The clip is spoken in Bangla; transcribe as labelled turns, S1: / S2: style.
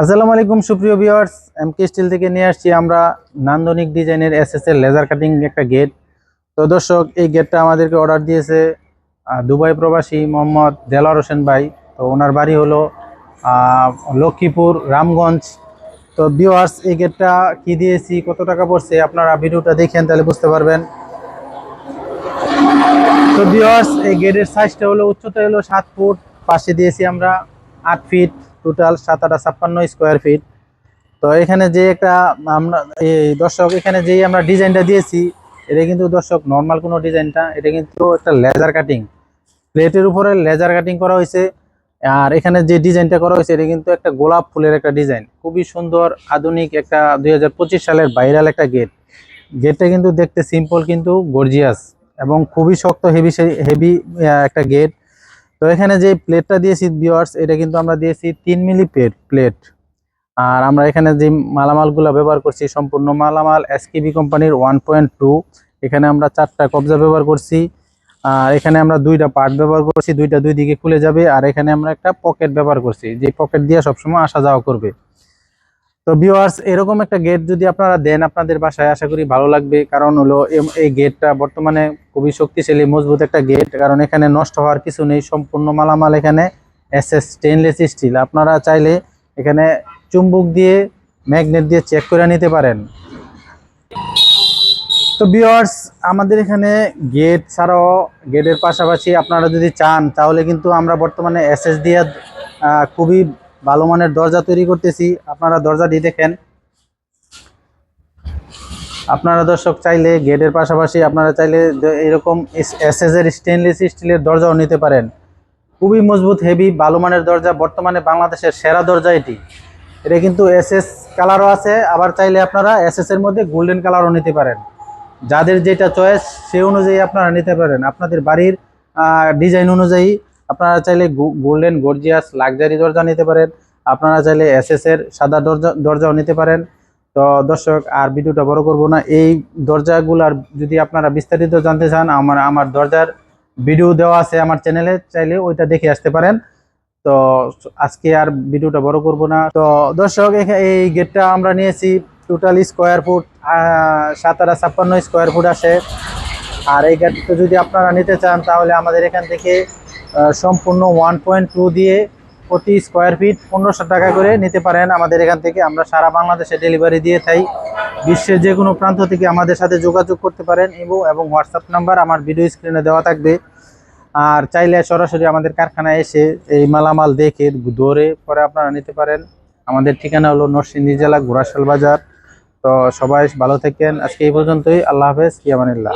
S1: আসসালামু আলাইকুম, সুপ্রিয় ভিউয়ার্স এমকে স্টিল থেকে নিয়ে আসছি আমরা নান্দনিক ডিজাইনের এসএস এর লেজার কাটিং একটা গেট তো দর্শক, এই গেটটা আমাদেরকে অর্ডার দিয়েছে দুবাই প্রবাসী মোহাম্মদ দেলার হোসেন ভাই। তো ওনার বাড়ি হলো লক্ষ্মীপুর, রামগঞ্জ। তো ভিউয়ার্স এই গেটটা কি দিয়েছি, কত টাকা পড়ছে, আপনারা ভিডিওটা দেখেন, তাহলে বুঝতে পারবেন। তো ভিউয়ার্স এই গেটের সাইজটা হলো, উচ্চতা হলো সাত ফুট, পাশে দিয়েছি আমরা আট ফিট টোটাল সাত আটা ছাপ্পান্ন স্কোয়ার ফিট তো এখানে যে একটা আমরা, এই দর্শক, এখানে যেই আমরা ডিজাইনটা দিয়েছি, এটা কিন্তু দর্শক নর্মাল কোনো ডিজাইনটা এটা কিন্তু একটা লেজার কাটিং প্লেটের উপরে লেজার কাটিং করা হয়েছে, আর এখানে যে ডিজাইনটা করা হয়েছে, এটা কিন্তু একটা গোলাপ ফুলের একটা ডিজাইন খুবই সুন্দর, আধুনিক একটা দুই হাজার পঁচিশ সালের ভাইরাল একটা গেট গেটটা কিন্তু দেখতে সিম্পল কিন্তু গর্জিয়াস এবং খুবই শক্ত হেভি হেভি একটা গেট তো এখানে যে প্লেটটা দিয়েছি বিওয়ার্স এটা কিন্তু আমরা দিয়েছি তিন মিলি প্লেট প্লেট আর আমরা এখানে যে মালামালগুলো ব্যবহার করছি, সম্পূর্ণ মালামাল এসকেবি কোম্পানির ওয়ান পয়েন্ট টু এখানে আমরা চারটা কবজা ব্যবহার করছি। আর এখানে আমরা দুইটা পার্ট ব্যবহার করছি, দুইটা দুই দিকে খুলে যাবে। আর এখানে আমরা একটা পকেট ব্যবহার করছি, যে পকেট দিয়ে সবসময় আসা যাওয়া করবে। তো ভিউয়ার্স এরকম একটা গেট যদি আপনারা দেন আপনাদের বাসায়, আশা করি ভালো লাগবে। কারণ হলো এই গেটটা বর্তমানে খুবই শক্তিশালী, মজবুত একটা গেট কারণ এখানে নষ্ট হওয়ার কিছু নেই, সম্পূর্ণ মালামাল এখানে এস এস স্টেনলেস স্টিল আপনারা চাইলে এখানে চুম্বুক দিয়ে ম্যাগনেট দিয়ে চেক করে নিতে পারেন। তো ভিউয়ার্স আমাদের এখানে গেট ছাড়াও গেটের পাশাপাশি আপনারা যদি চান, তাহলে কিন্তু আমরা বর্তমানে এসএস দিয়ে খুবই ভালো মানের দরজা তৈরি করতেছি। আপনারা দরজাটি দেখেন। আপনারা দর্শক চাইলে গেটের পাশাপাশি আপনারা চাইলে এরকম এসএস এর স্টেনলেস স্টিলের দরজাও নিতে পারেন। খুবই মজবুত হেভি ভালো মানের দরজা। বর্তমানে বাংলাদেশের সেরা দরজা এটি। এটা কিন্তু এসএস কালারও আছে, আবার চাইলে আপনারা এসএস এর মধ্যে গোল্ডেন কালারও নিতে পারেন। যাদের যেটা চয়েস সেই অনুযায়ী আপনারা নিতে পারেন। আপনাদের বাড়ির ডিজাইন অনুযায়ী আপনারা চাইলে গোল্ডেন গর্জিয়াস লাক্সারি দরজা নিতে পারেন। আপনারা চাইলে এসএস এর সাদা দরজা দরজাও নিতে পারেন। তো দর্শক, আর ভিডিওটা বড় করব না। এই দরজাগুলার যদি আপনারা বিস্তারিত জানতে চান, আমার আমার দরজার ভিডিও দেওয়া আছে আমার চ্যানেলে, চাইলে ওইটা দেখে আসতে পারেন। তো আজকে আর ভিডিওটা বড় করব না। তো দর্শক এই গেটটা আমরা নিয়েছি টোটাল স্কোয়ার ফুট সাত আটা ছাপ্পান্ন স্কোয়ার ফুট আসে আর এই গেটটা যদি আপনারা নিতে চান, তাহলে আমাদের এখান থেকে সম্পূর্ণ ওয়ান পয়েন্ট টু দিয়ে প্রতি স্কোয়ার ফিট পনেরোশো টাকা করে নিতে পারেন আমাদের এখান থেকে। আমরা সারা বাংলাদেশে ডেলিভারি দিয়ে থাই। বিশ্বের যে কোনো প্রান্ত থেকে আমাদের সাথে যোগাযোগ করতে পারেন এবং হোয়াটসঅ্যাপ নাম্বার আমার ভিডিও স্ক্রিনে দেওয়া থাকবে। আর চাইলে সরাসরি আমাদের কারখানায় এসে এই মালামাল দেখে ধরে পরে আপনারা নিতে পারেন। আমাদের ঠিকানা হলো নরসিংদী জেলা, ঘোড়াশাল বাজার। তো সবাই ভালো থাকেন। আজকে এই পর্যন্তই। আল্লাহ হাফেজ। কিয়ামানিল্লাহ